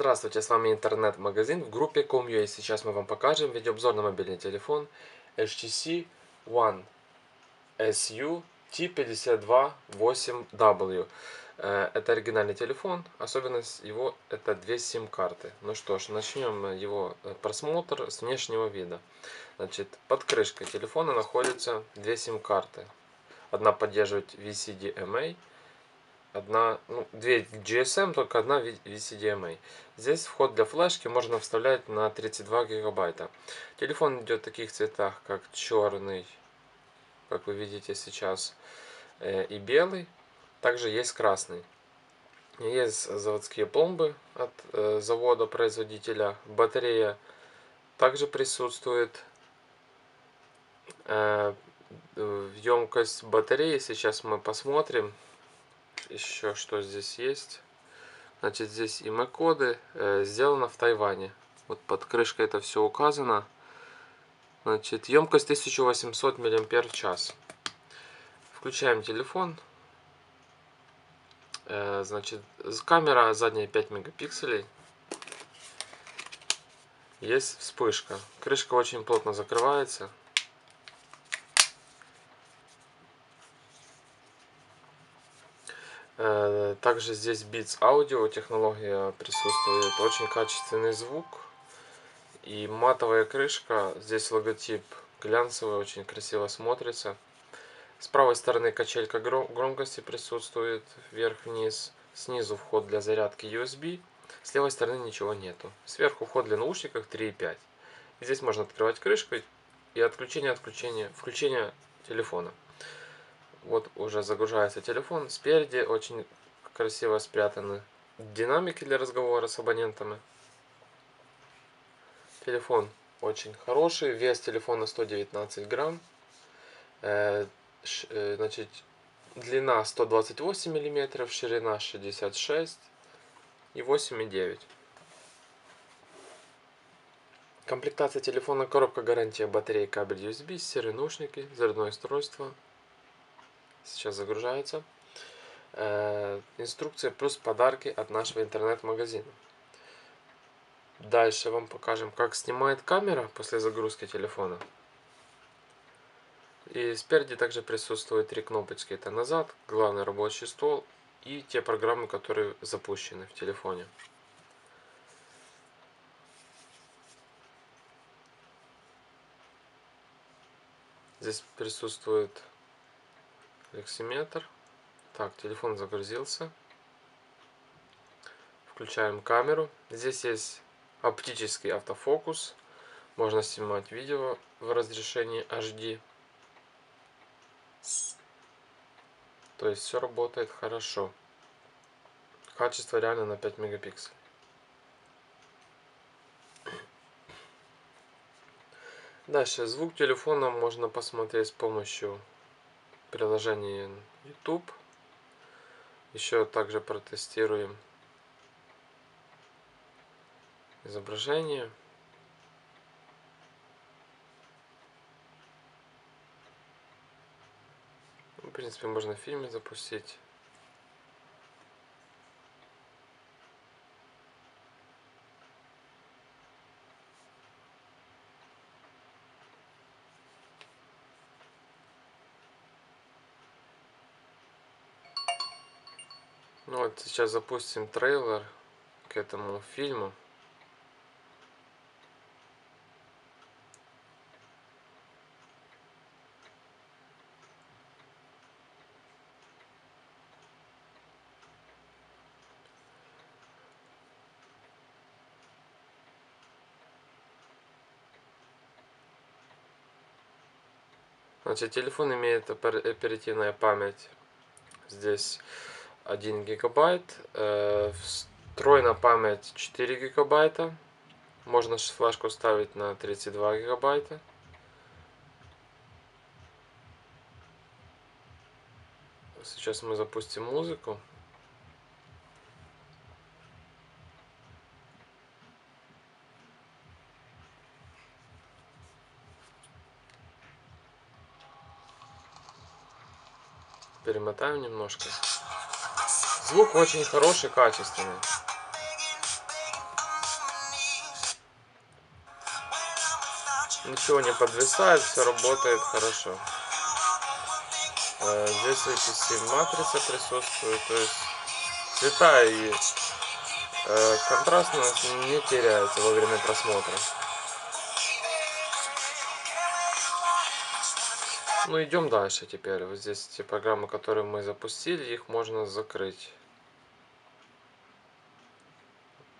Здравствуйте, с вами интернет-магазин в группе Com.ua. Сейчас мы вам покажем видеообзор на мобильный телефон HTC One SU T528W. Э, это оригинальный телефон, особенность его это две сим-карты. Ну что ж, начнем его э, просмотр с внешнего вида. Значит, под крышкой телефона находятся две сим-карты. Одна поддерживает VCDMA, одна, ну, две GSM, только одна VCDMA. Здесь вход для флешки можно вставлять на 32 гигабайта. Телефон идет в таких цветах, как черный, как вы видите сейчас, э, и белый. Также есть красный. Есть заводские пломбы от э, завода производителя. Батарея также присутствует. Э, емкость батареи сейчас мы посмотрим еще что здесь есть. Значит, здесь имя-коды. Э, сделано в Тайване. Вот под крышкой это все указано. Значит, емкость 1800 мАч. Включаем телефон. Э, значит, камера задняя 5 мегапикселей. Есть вспышка. Крышка очень плотно закрывается. Э, также здесь Beats Audio технология присутствует. Очень качественный звук. И матовая крышка. Здесь логотип глянцевый, очень красиво смотрится. С правой стороны качелька громкости присутствует вверх-вниз. Снизу вход для зарядки USB. С левой стороны ничего нету. Сверху вход для наушников 3.5. Здесь можно открывать крышку и отключение, отключение, включение телефона. Вот уже загружается телефон. Спереди очень красиво спрятаны динамики для разговора с абонентами. Телефон очень хороший. Вес телефона 119 грамм. Э, э, значит, длина 128 миллиметров, ширина 66 и 8,9. Комплектация телефона, коробка гарантия, батарея, кабель USB, серые наушники, зарядное устройство, сейчас загружается. Э, инструкция плюс подарки от нашего интернет-магазина. Дальше вам покажем, как снимает камера после загрузки телефона. И спереди также присутствуют три кнопочки. Это назад, главный рабочий стол и те программы, которые запущены в телефоне. Здесь присутствует лексиметр. Так, телефон загрузился. Включаем камеру. Здесь есть оптический автофокус. Можно снимать видео в разрешении HD. То есть все работает хорошо. Качество реально на 5 мегапикселей. Дальше звук телефона можно посмотреть с помощью приложение YouTube. Еще также протестируем изображение. В принципе, можно в фильме запустить. Ну вот сейчас запустим трейлер к этому фильму. Значит, телефон имеет оперативная память здесь 1 гигабайт. Э, встроена память 4 гигабайта. Можно флешку ставить на 32 гигабайта. Сейчас мы запустим музыку. Перемотаем немножко. Звук очень хороший, качественный. Ничего не подвисает, все работает хорошо. Э, здесь APC матрица присутствует, то есть цвета и э, контрастность не теряется во время просмотра. Ну идем дальше теперь. Вот здесь те программы, которые мы запустили, их можно закрыть.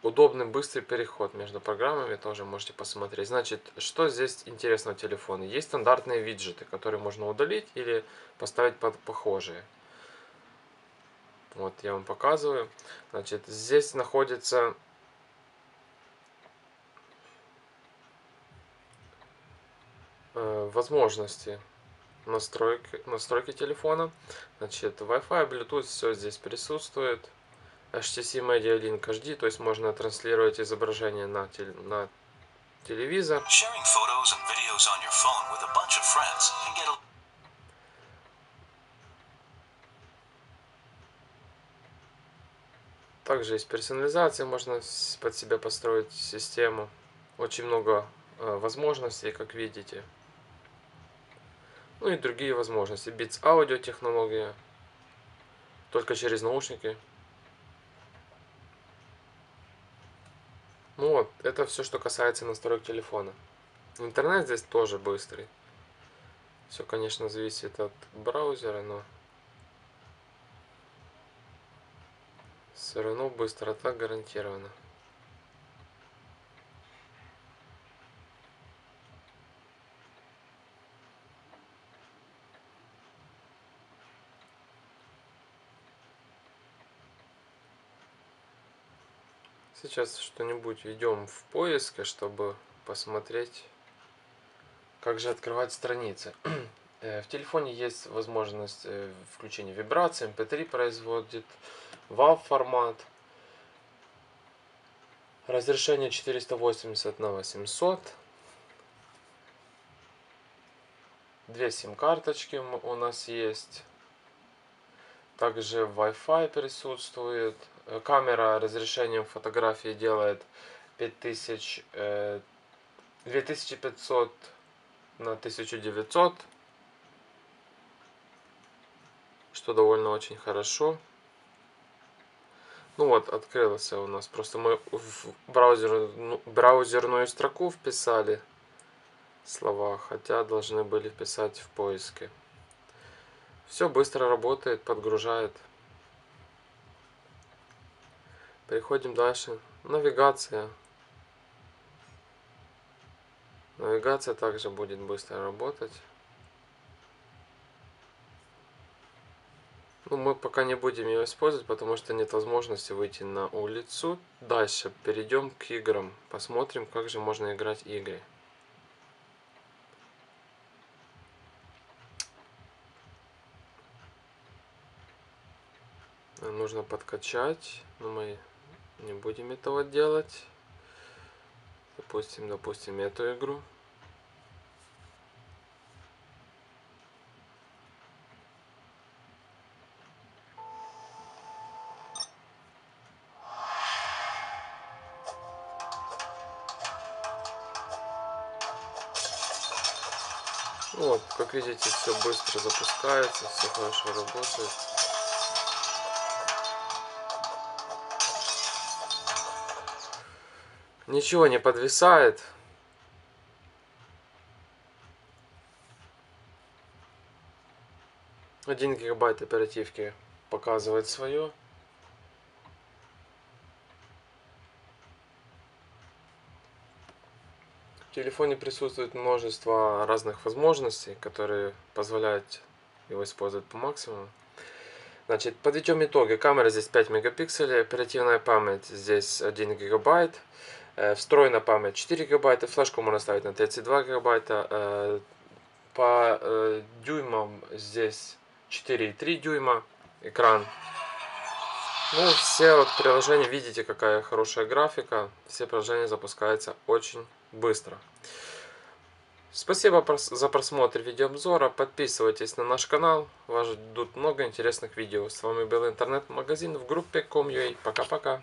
Удобный быстрый переход между программами тоже можете посмотреть. Значит, что здесь интересного телефона? Есть стандартные виджеты, которые можно удалить или поставить под похожие. Вот я вам показываю. Значит, здесь находится э, возможности настройки, настройки телефона. Значит, Wi-Fi, Bluetooth, все здесь присутствует. HTC Media Link HD, то есть можно транслировать изображение на, теле, на телевизор. Также есть персонализация, можно под себя построить систему. Очень много э, возможностей, как видите. Ну и другие возможности. Beats аудио технология. Только через наушники. Ну вот, это все, что касается настроек телефона. Интернет здесь тоже быстрый. Все, конечно, зависит от браузера, но все равно быстрота гарантирована. Сейчас что-нибудь введем в поиске, чтобы посмотреть, как же открывать страницы. Э, в телефоне есть возможность э, включения вибрации, MP3 производит, WAV формат, разрешение 480 на 800, две сим-карточки у нас есть, также Wi-Fi присутствует, камера разрешением фотографии делает 5000, 2500 э, на 1900, что довольно очень хорошо. Ну вот, открылся у нас. Просто мы в браузер, ну, браузерную строку вписали слова, хотя должны были вписать в поиске. Все быстро работает, подгружает. Переходим дальше. Навигация. Навигация также будет быстро работать. Ну, мы пока не будем ее использовать, потому что нет возможности выйти на улицу. Дальше перейдем к играм. Посмотрим, как же можно играть игры. Нужно подкачать. Но мы не будем этого делать. Допустим, допустим, эту игру. Вот, как видите, все быстро запускается, все хорошо работает. Ничего не подвисает. Один гигабайт оперативки показывает свое. В телефоне присутствует множество разных возможностей, которые позволяют его использовать по максимуму. Значит, подведем итоги. Камера здесь 5 мегапикселей, оперативная память здесь 1 гигабайт. Э, встроена память 4 гигабайта, флешку можно ставить на 32 гигабайта. Э, по э, дюймам здесь 4,3 дюйма экран. Ну, все вот приложения, видите, какая хорошая графика. Все приложения запускаются очень быстро. Спасибо за просмотр видеообзора. Подписывайтесь на наш канал. Вас ждут много интересных видео. С вами был интернет-магазин в группе Com.ua. Пока-пока.